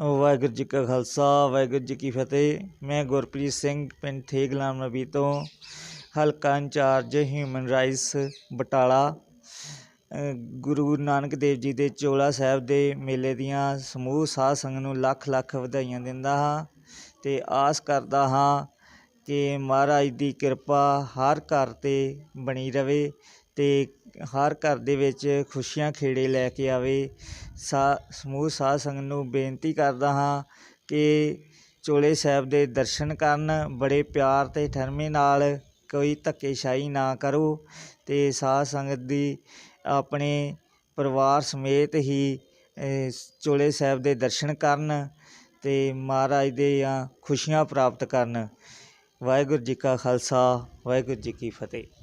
ਵਾਹਿਗੁਰੂ ਜੀ ਕਾ ਖਾਲਸਾ ਵਾਹਿਗੁਰੂ ਜੀ ਕੀ ਫਤਿਹ। ਮੈਂ ਗੁਰਪ੍ਰੀਤ ਸਿੰਘ ਪਿੰਡ ਥੇਗਲਾਮ ਨਬੀ ਤੋਂ ਹਲਕਾ ਇੰਚਾਰਜ ਹਿਊਮਨ ਰਾਈਟਸ ਬਟਾਲਾ ਅ, ਗੁਰੂ ਨਾਨਕ ਦੇਵ ਜੀ ਦੇ ਚੋਲਾ ਸਾਹਿਬ ਦੇ ਮੇਲੇ ਦੀਆਂ ਸਮੂਹ ਸਾਧ ਸੰਗਤ ਨੂੰ ਲੱਖ ਲੱਖ ਵਧਾਈਆਂ ਦਿੰਦਾ ਹਾਂ ਤੇ ਆਸ ਕਰਦਾ ਹਾਂ ਕਿ ਮਹਾਰਾਜ ਦੀ ਕਿਰਪਾ ਹਰ ਘਰ ਤੇ ਬਣੀ ਰਵੇ ਅਤੇ ਹਰ ਘਰ ਦੇ ਵਿੱਚ ਖੁਸ਼ੀਆਂ ਖੇੜੇ ਲੈ ਕੇ ਆਵੇ। ਸਾ ਸਮੂਹ ਸਾਧ ਸੰਗਤ ਨੂੰ ਬੇਨਤੀ ਕਰਦਾ ਹਾਂ ਕਿ ਚੋਲੇ ਸਾਹਿਬ ਦੇ ਦਰਸ਼ਨ ਕਰਨ ਬੜੇ ਪਿਆਰ ਅਤੇ ਠਰਮੇ ਨਾਲ ਕੋਈ ਧੱਕੇਸ਼ਾਹੀ ਨਾ ਕਰੋ ਅਤੇ ਸਾਧ ਸੰਗਤ ਦੀ ਆਪਣੇ ਪਰਿਵਾਰ ਸਮੇਤ ਹੀ ਅ, ਚੋਲੇ ਸਾਹਿਬ ਦੇ ਦਰਸ਼ਨ ਕਰਨ ਅਤੇ ਮਹਾਰਾਜ ਦੀਆਂ ਖੁਸ਼ੀਆਂ ਪ੍ਰਾਪਤ ਕਰਨ। ਵਾਹਿਗੁਰੂ ਜੀ ਕਾ ਖਾਲਸਾ ਵਾਹਿਗੁਰੂ ਜੀ ਕੀ ਫਤਿਹ।